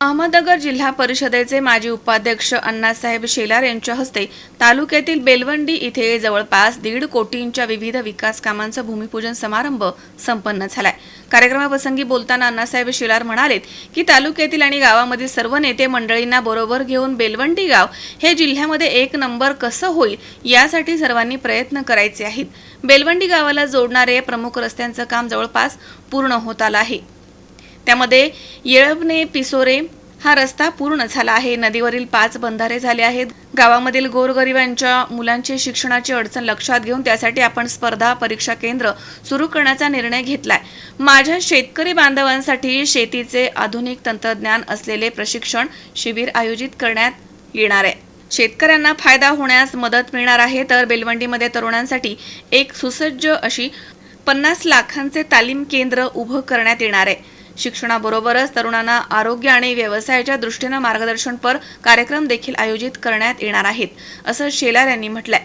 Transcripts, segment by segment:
अहमदनगर जिल्हा परिषदेचे माजी उपाध्यक्ष अण्णासाहेब शेलार यांच्या हस्ते तालुक्यातील बेलवंडी इथे जवळपास दीड कोटींच्या विविध विकास कामांचा भूमिपूजन समारंभ संपन्न झालाय. कार्यक्रमाप्रसंगी बोलताना अण्णासाहेब शेलार म्हणालेत की तालुक्यातील आणि गावामधील सर्व नेते मंडळींना बरोबर घेऊन बेलवंडी गाव हे जिल्ह्यामध्ये एक नंबर कसं होईल यासाठी सर्वांनी प्रयत्न करायचे आहेत. बेलवंडी गावाला जोडणारे प्रमुख रस्त्यांचं काम जवळपास पूर्ण होत आलं आहे. त्यामध्ये येळवणे पिसोरे हा रस्ता पूर्ण झाला आहे. नदीवरील पाच बंधारे झाले आहेत. गावामधील गोरगरिबांच्या मुलांची शिक्षणाची अडचण लक्षात घेऊन त्यासाठी आपण स्पर्धा परीक्षा केंद्र सुरू करण्याचा निर्णय घेतलाय. माझ्या शेतकरी बांधवांसाठी शेतीचे आधुनिक तंत्रज्ञान असलेले प्रशिक्षण शिबिर आयोजित करण्यात येणार आहे. शेतकऱ्यांना फायदा होण्यास मदत मिळणार आहे. तर बेलवंडीमध्ये तरुणांसाठी एक सुसज्ज अशी पन्नास लाखांचे तालीम केंद्र उभं करण्यात येणार आहे. शिक्षणाबरोबरच तरुणांना आरोग्य आणि व्यवसायाच्या दृष्टीनं मार्गदर्शनपर कार्यक्रम देखील आयोजित करण्यात येणार आहेत असं शेलार यांनी म्हटलंय.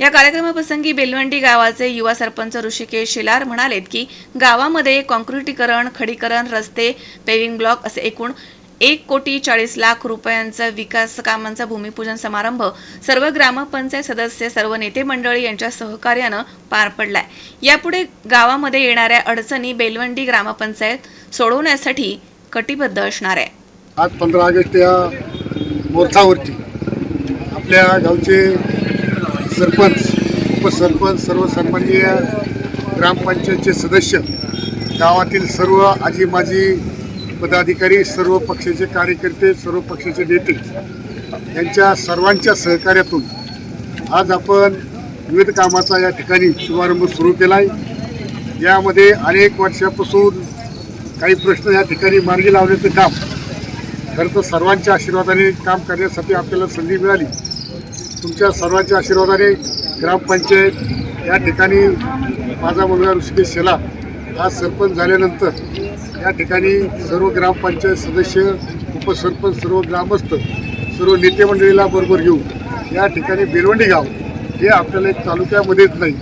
या कार्यक्रमाप्रसंगी बेलवंडी गावाचे युवा सरपंच ऋषिकेश शेलार म्हणालेत की गावामध्ये कॉन्क्रिटीकरण खडीकरण रस्ते पेविंग ब्लॉक असे एकूण एक कोटी चाळीस लाख रुपयांचा विकास कामांचा भूमिपूजन समारंभ सर्व ग्रामपंचायत सदस्य सर्व नेते मंडळी यांच्या सहकार्यानं पार पडलाय. यापुढे गावामध्ये येणाऱ्या अडचणी बेलवंडी ग्रामपंचायत सोडवण्यासाठी कटिबद्ध असणार आहे. आज पंधरा ऑगस्ट या मोर्चावरती आपल्या गावचे सरपंच उपसरपंच सर्व सन्माननीय ग्रामपंचायतचे सदस्य गावातील सर्व आजी माजी पदाधिकारी सर्व पक्षाचे कार्यकर्ते सर्व पक्षाचे नेते यांच्या सर्वांच्या सहकार्यातून आज आपण विविध कामाचा या ठिकाणी शुभारंभ सुरू केला आहे यामध्ये अनेक वर्षापासून काही प्रश्न या ठिकाणी मार्गी लावण्याचं काम खरं तर सर्वांच्या आशीर्वादाने काम करण्यासाठी आपल्याला संधी मिळाली. तुमच्या सर्वांच्या आशीर्वादाने ग्रामपंचायत या ठिकाणी माझा मुलगा ऋषिकेश शेला हा सरपंच झाल्यानंतर या ठिकाणी सर्व ग्रामपंचायत सदस्य उपसरपंच सर्व ग्रामस्थ सर्व नेते मंडळीला बरोबर घेऊन या ठिकाणी बेलवंडी गाव हे आपल्याला एक तालुक्यामध्येच नाही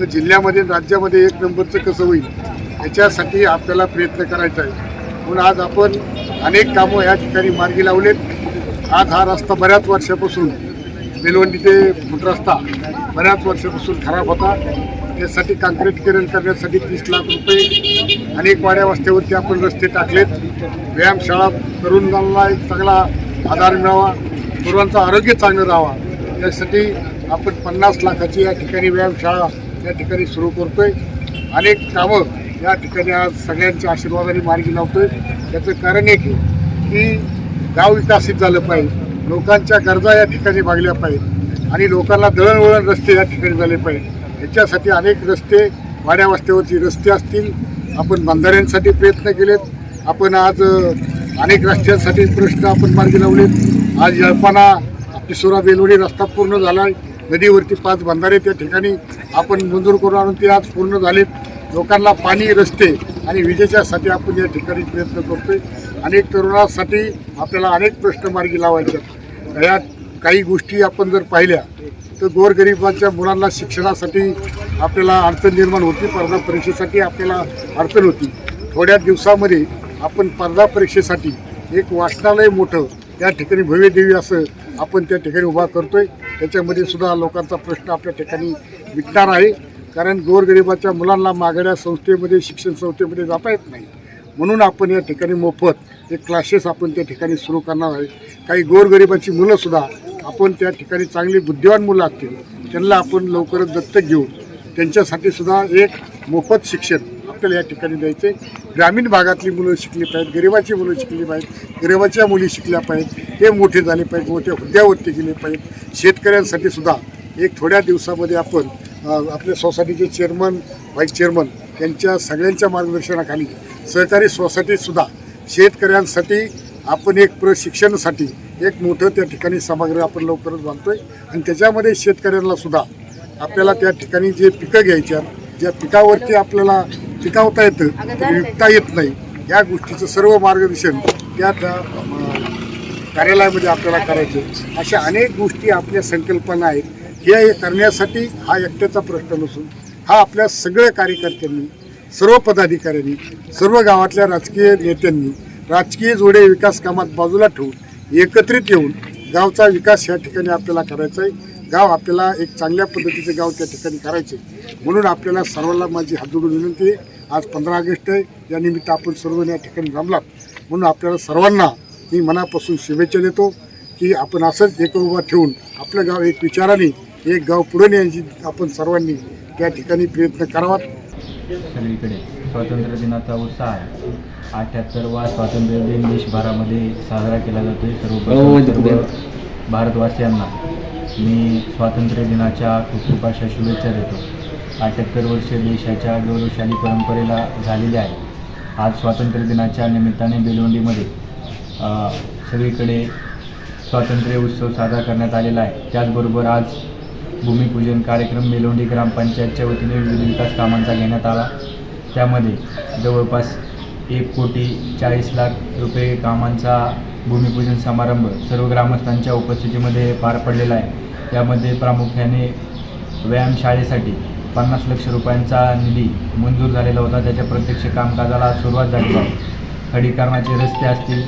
तर जिल्ह्यामध्ये राज्यामध्ये एक नंबरचं कसं होईल? याच्यासाठी आपल्याला प्रयत्न करायचा आहे. म्हणून आज आपण अनेक कामं या ठिकाणी मार्गी लावलेत. आज हा रस्ता बऱ्याच वर्षापासून बेलवंडी ते रस्ता बऱ्याच वर्षापासून खराब होता. त्यासाठी काँक्रिटीकरण करण्यासाठी तीस लाख रुपये अनेक वाड्या वस्त्यावरती आपण रस्ते टाकलेत. व्यायामशाळा तरुणांना एक चांगला आधार मिळावा तरुणांचं आरोग्य चांगलं राहावा. यासाठी आपण पन्नास लाखाची या ठिकाणी व्यायामशाळा या ठिकाणी सुरू करतोय. अनेक कामं या ठिकाणी आज सगळ्यांच्या आशीर्वादाने मार्गी लावतोय. त्याचं कारण आहे की की गाव विकसित झालं पाहिजे लोकांच्या गरजा या ठिकाणी भागल्या पाहिजेत आणि लोकांना दळणवळण रस्ते या ठिकाणी झाले पाहिजे याच्यासाठी अनेक रस्ते वाड्यावस्त्यावरची रस्ते असतील. आपण बंधाऱ्यांसाठी प्रयत्न केलेत. आपण आज अनेक रस्त्यांसाठी प्रश्न आपण मार्गी लावलेत. आज यळपाना किशोरा बेलवडी रस्ता पूर्ण झाला आहे नदीवरती पाच बंधारे त्या ठिकाणी. आपण मंजूर करून आणून ते आज पूर्ण झालेत. लोकांना पाणी रस्ते आणि विजेच्यासाठी आपण या ठिकाणी प्रयत्न करतोय. अनेक तरुणांसाठी आपल्याला अनेक प्रश्न मार्गी लावायचे आहेत. या काही गोष्टी आपण जर पाहिल्या तर गोरगरिबांच्या मुलांना शिक्षणासाठी आपल्याला अडचण निर्माण होती. स्पर्धा परीक्षेसाठी आपल्याला अडचण होती. थोड्या दिवसामध्ये आपण स्पर्धा परीक्षेसाठी एक वाचनालय मोठं त्या ठिकाणी भव्यदेवी असं आपण त्या ठिकाणी उभा करतोय. त्याच्यामध्ये सुद्धा लोकांचा प्रश्न आपल्या ठिकाणी मिटणार आहे. कारण गोरगरिबाच्या मुलांना मागण्या संस्थेमध्ये शिक्षण संस्थेमध्ये जाता येत नाही. म्हणून आपण या ठिकाणी मोफत एक क्लासेस आपण त्या ठिकाणी सुरू करणार आहे. काही गोरगरिबाची मुलंसुद्धा आपण त्या ठिकाणी चांगली बुद्धिवान मुलं असतील त्यांना आपण लवकरच दत्तक घेऊ त्यांच्यासाठी सुद्धा एक मोफत शिक्षण आपल्याला या ठिकाणी द्यायचे ग्रामीण भागातली मुलं शिकली पाहिजेत गरिबाची मुलं शिकली पाहिजेत गरिबाच्या मुली शिकल्या पाहिजेत हे मोठे झाले पाहिजेत मोठ्या हुद्द्यावरती गेले पाहिजेत. शेतकऱ्यांसाठी सुद्धा एक थोड्या दिवसामध्ये आपण आपल्या सोसायटीचे चेअरमन व्हाईस चेअरमन यांच्या सगळ्यांच्या मार्गदर्शनाखाली सहकारी सोसायटीसुद्धा शेतकऱ्यांसाठी आपण एक प्रशिक्षणासाठी एक मोठं त्या ठिकाणी सभागृह आपण लवकरच बांधतोय. आणि त्याच्यामध्ये शेतकऱ्यांनासुद्धा आपल्याला त्या ठिकाणी जे पिकं घ्यायच्या ज्या पिकावरती आपल्याला पिकावता येतं तर विकता येत नाही. या गोष्टीचं सर्व मार्गदर्शन त्या त्या कार्यालयामध्ये आपल्याला करायचं अशा अनेक गोष्टी आपल्या संकल्पना आहेत. हे करण्यासाठी हा एकट्याचा प्रश्न नसून हा आपल्या सगळ्या कार्यकर्त्यांनी सर्व पदाधिकाऱ्यांनी सर्व गावातल्या राजकीय नेत्यांनी राजकीय जोडे विकास कामात बाजूला ठेवून एकत्रित येऊन गावचा विकास या ठिकाणी आपल्याला करायचा आहे. गाव आपल्याला एक चांगल्या पद्धतीचं गाव त्या ठिकाणी करायचे म्हणून आपल्याला सर्वांना माझी हात जोडून विनंती आहे. आज पंधरा ऑगस्ट आहे. या निमित्त आपण सर्व या ठिकाणी जमलात. म्हणून आपल्याला सर्वांना मी मनापासून शुभेच्छा देतो की आपण असंच एक उभा ठेवून आपलं गाव एक विचाराने एक गाव पुढे नेण्याची आपण सर्वांनी त्या ठिकाणी प्रयत्न करावा. सगळीकडे स्वातंत्र्य दिनाचा उत्साह आहे अठ्याहत्तरवा स्वातंत्र्य दिन देशभरामध्ये साजरा केला जातोय. सर्व सर्व भारतवासियांना मी स्वातंत्र्य दिनाच्या खूप खूप अशा शुभेच्छा देतो. अठ्याहत्तर वर्ष देशाच्या गौरवशाली परंपरेला झालेली आहे. आज स्वातंत्र्य दिनाच्या निमित्ताने बेलवंडीमध्ये अ, सगळीकडे स्वातंत्र्य उत्सव साजरा करण्यात आलेला आहे. त्याचबरोबर आज भूमिपूजन कार्यक्रम मेलोंडी ग्रामपंचायतच्या वतीने विविध विकास कामांचा घेण्यात आला. त्यामध्ये जवळपास एक कोटी चाळीस लाख रुपये कामांचा भूमिपूजन समारंभ सर्व ग्रामस्थांच्या उपस्थितीमध्ये पार पडलेला आहे. त्यामध्ये प्रामुख्याने व्यायामशाळेसाठी पन्नास लक्ष रुपयांचा निधी मंजूर झालेला होता. त्याच्या प्रत्यक्ष कामकाजाला सुरुवात झाली. आहे खडीकरणाचे रस्ते असतील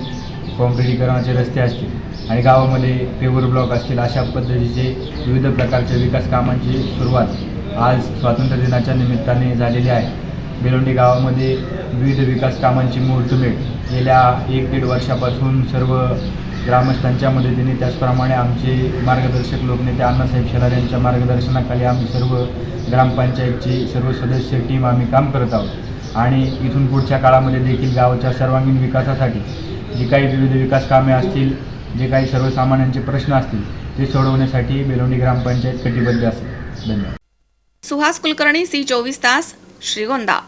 काँक्रिटीकरणाचे रस्ते असतील आणि गावामध्ये पेवर ब्लॉक असतील अशा पद्धतीचे विविध प्रकारच्या विकास कामांची सुरुवात आज स्वातंत्र्य दिनाच्या निमित्ताने झालेली आहे. बेलोंडी गावामध्ये विविध विकास कामांची मुहूर्तमेढ गेल्या एक दीड वर्षापासून सर्व ग्रामस्थांच्या मदतीने त्याचप्रमाणे आमचे मार्गदर्शक लोकनेते अण्णासाहेब शेलार यांच्या मार्गदर्शनाखाली आम्ही सर्व ग्रामपंचायतची सर्व सदस्य टीम आम्ही काम करत आहोत. आणि इथून पुढच्या काळामध्ये देखील गावाच्या सर्वांगीण विकासासाठी जी काही विविध विकास कामे असतील जे काही सर्वसामान्यांचे प्रश्न असतील ते सोडवण्यासाठी बेलोंडी ग्रामपंचायत कटिबद्ध असेल. धन्यवाद. सुहास कुलकर्णी सी चोवीस तास श्रीगोंदा.